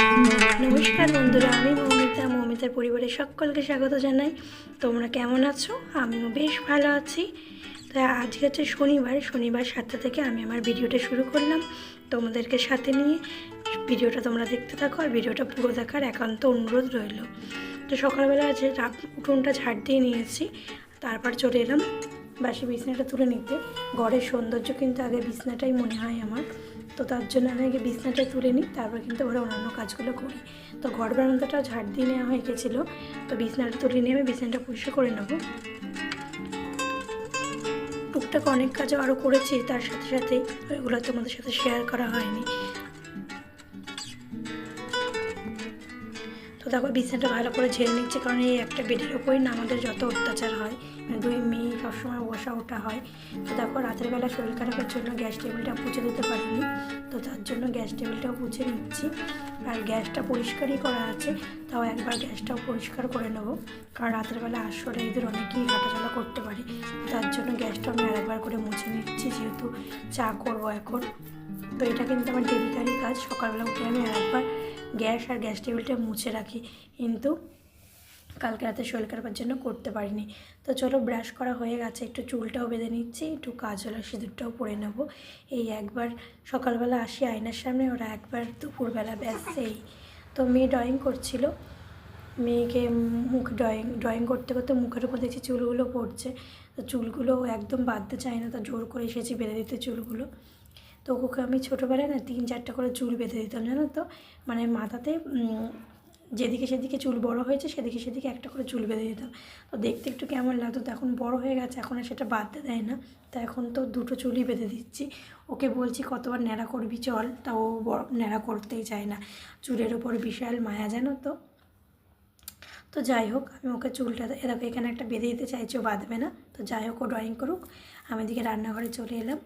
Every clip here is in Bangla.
নমস্কার বন্ধুরা, আমি মৌমিতা, মৌমিতার পরিবারের সকলকে স্বাগত জানাই। তোমরা কেমন আছো? আমিও বেশ ভালো আছি। তো আজকে হচ্ছে শনিবার শনিবার সাতটা থেকে আমি আমার ভিডিওটা শুরু করলাম তোমাদেরকে সাথে নিয়ে। ভিডিওটা তোমরা দেখতে থাকো আর ভিডিওটা পুরো দেখার একান্ত অনুরোধ রইল। তো সকালবেলা রাত- উঠোনটা ঝাড় দিয়ে নিয়েছি, তারপর চলে এলাম বাসি বিছনাটা তুলে নিতে। ঘরের সৌন্দর্য কিন্তু আগে বিছনাটাই মনে হয় আমার। তো তার জন্য আমি আগে বিছনাটা তুলে নিই, তারপর কিন্তু ঘরে অন্যান্য কাজগুলো করি। তো ঘর বারান্দাটাও ঝাড় দিয়ে নেওয়া হয়ে গেছিল। তো বিছনাটা তুলে নিয়ে আমি বিছনাটা পরিষ্কার করে নেব। টুকটাক অনেক কাজও আরও করেছি, তার সাথে সাথেই ওইগুলো তোমাদের সাথে শেয়ার করা হয়নি। তো দেখো বিছানাটা ভালো করে ঝেড়ে নিচ্ছে, কারণ এই একটা বেডের ওপরই না আমাদের যত অত্যাচার হয় দুই মেয়ে সবসময় বসা ওঠা হয়। তো দেখো রাতের বেলা শরীর খারাপের জন্য গ্যাস টেবিলটা পুছে দিতে পারিনি। তো তার জন্য গ্যাস টেবিলটাও পুছে নিচ্ছি। আর গ্যাসটা পরিষ্কারই করা আছে, তাও একবার গ্যাসটাও পরিষ্কার করে নেব। কারণ রাতের বেলা আসলে এদের অনেকেই হাঁটাচলা করতে পারে। তার জন্য গ্যাসটা আমি আরেকবার করে মুছে নিচ্ছি, যেহেতু চা করব এখন। তো এটা কিন্তু আমার ডেলিকারি কাজ। সকালবেলা উঠে আমি আরেকবার গ্যাস আর গ্যাস টেবিলটা মুছে রাখি। কিন্তু কালকে রাতে শরীর খারাপের জন্য করতে পারিনি। তো চলো ব্রাশ করা হয়ে গেছে, একটু চুলটাও বেঁধে নিচ্ছি, একটু কাজল সিঁদুরটাও পরে নেব। এই একবার সকালবেলা আসি আয়নার সামনে, ওরা একবার দুপুরবেলা, ব্যাস এই। তো মেয়ে ড্রয়িং করছিল। মেয়েকে মুখ ড্রয়িং ড্রয়িং করতে করতে মুখের উপর দেখছি চুলগুলো পড়ছে। তো চুলগুলো একদম বাঁধতে চায় না, তো জোর করে এসেছি বেঁধে দিতে চুলগুলো। তো ওকে আমি ছোটোবেলায় না তিন চারটা করে চুল বেঁধে দিতাম, জানো তো? মানে মাথাতে যেদিকে সেদিকে চুল বড় হয়েছে, সেদিকে সেদিকে একটা করে চুল বেঁধে দিতাম তো দেখতে একটু কেমন লাগতো, তো এখন বড় হয়ে গেছে, এখন আর সেটা বাঁধতে দেয় না। তা এখন তো দুটো চুলই বেঁধে দিচ্ছি। ওকে বলছি, কতবার ন্যাড়া করবি চল। তা ও বড়, ন্যাড়া করতেই চায় না। চুলের ওপর বিশাল মায়া, জানো তো? তো যাই হোক, আমি ওকে চুলটা এরকম এখানে একটা বেঁধে দিতে চাইছি, ও বাঁধবে না। তো যাই হোক, ও ড্রয়িং করুক। আমি এদিকে রান্নাঘরে চলে এলাম।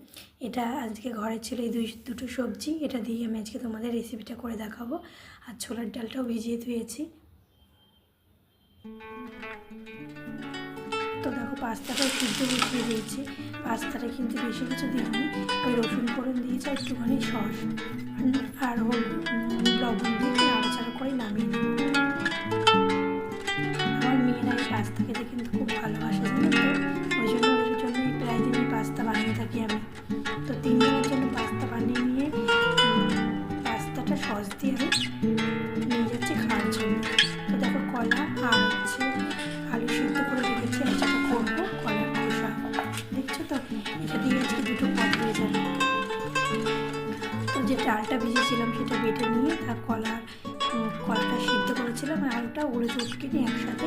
এটা আজকে ঘরে ছিল এই দুই, দুটো সবজি। এটা দিয়ে আমি আজকে তোমাদের রেসিপিটা করে দেখাবো। আর ছোলার ডালটাও ভিজিয়ে ধুয়েছি। তো দেখো, পাস্তাটাও সিদ্ধ বসিয়ে দিয়েছি। পাস্তাটা কিন্তু বেশি কিছু দিইনি। ওই রসুন ফোড়ন দিয়েছি আর একটুখানি সস আর হলুদ, লবণ দিয়ে নাড়াচাড়া করে নামিয়ে সস দিয়ে আমি নিয়ে যাচ্ছি খাওয়ার জন্য তো দেখো, কলা আর হচ্ছে আলু সিদ্ধ করে রেখেছি আর যেটা করব কলার খোসা। দেখছ তো? এটা দিয়ে আজকে দুটো পদ হয়ে যাবে। তো যে ডালটা ভিজেছিলাম, সেটা বেটে নিয়ে তার কলা কলাটা সিদ্ধ করেছিলাম আর আলুটা উড়ে চটকে নিয়ে একসাথে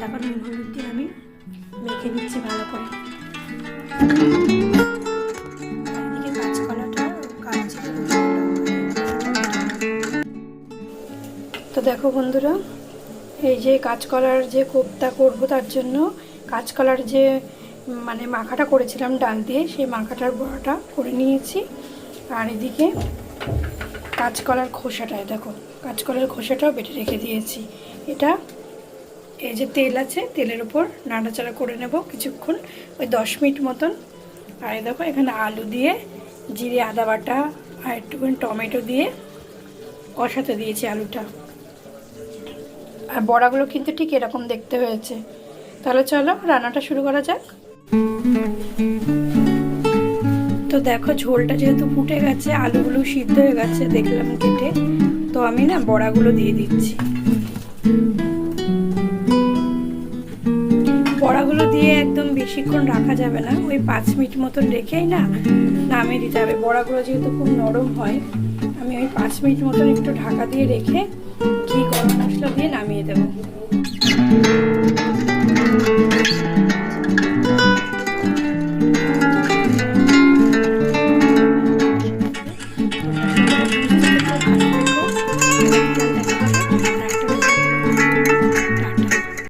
তারপর নুন হলুদ দিয়ে আমি মেখে নিচ্ছি ভালো করে। দেখো বন্ধুরা, এই যে কাঁচকলার যে কোপ্তা করব তার জন্য কাঁচকলার যে মানে মাখাটা করেছিলাম ডাল দিয়ে, সেই মাখাটার বড়াটা করে নিয়েছি। আর এদিকে কাঁচকলার খোসাটা, এই দেখো কাঁচকলার খোসাটাও বেটে রেখে দিয়েছি। এটা এই যে তেল আছে, তেলের উপর নাড়াচাড়া করে নেব কিছুক্ষণ, ওই দশ মিনিট মতন। আর দেখো, এখানে আলু দিয়ে জিরে আদা বাটা আর একটুখানি টমেটো দিয়ে কষাতে দিয়েছি আলুটা। আর বড়াগুলো কিন্তু ঠিক এরকম দেখতে হয়েছে। তাহলে চলো, রান্নাটা শুরু করা যাক। তো দেখো, ঝোলটা যেহেতু ফুটে গেছে, আলুগুলো সিদ্ধ হয়ে গেছে দেখলাম কেটে, তো আমি না বড়াগুলো দিয়ে দিচ্ছি। বড়াগুলো দিয়ে একদম বেশিক্ষণ রাখা যাবে না, ওই পাঁচ মিনিট মতন রেখেই না নামিয়ে দিতে হবে। বড়াগুলো যেহেতু খুব নরম হয়, আমি ওই পাঁচ মিনিট মতন একটু ঢাকা দিয়ে রেখে ঘি গরম মশলা দিয়ে নামিয়ে দেবো।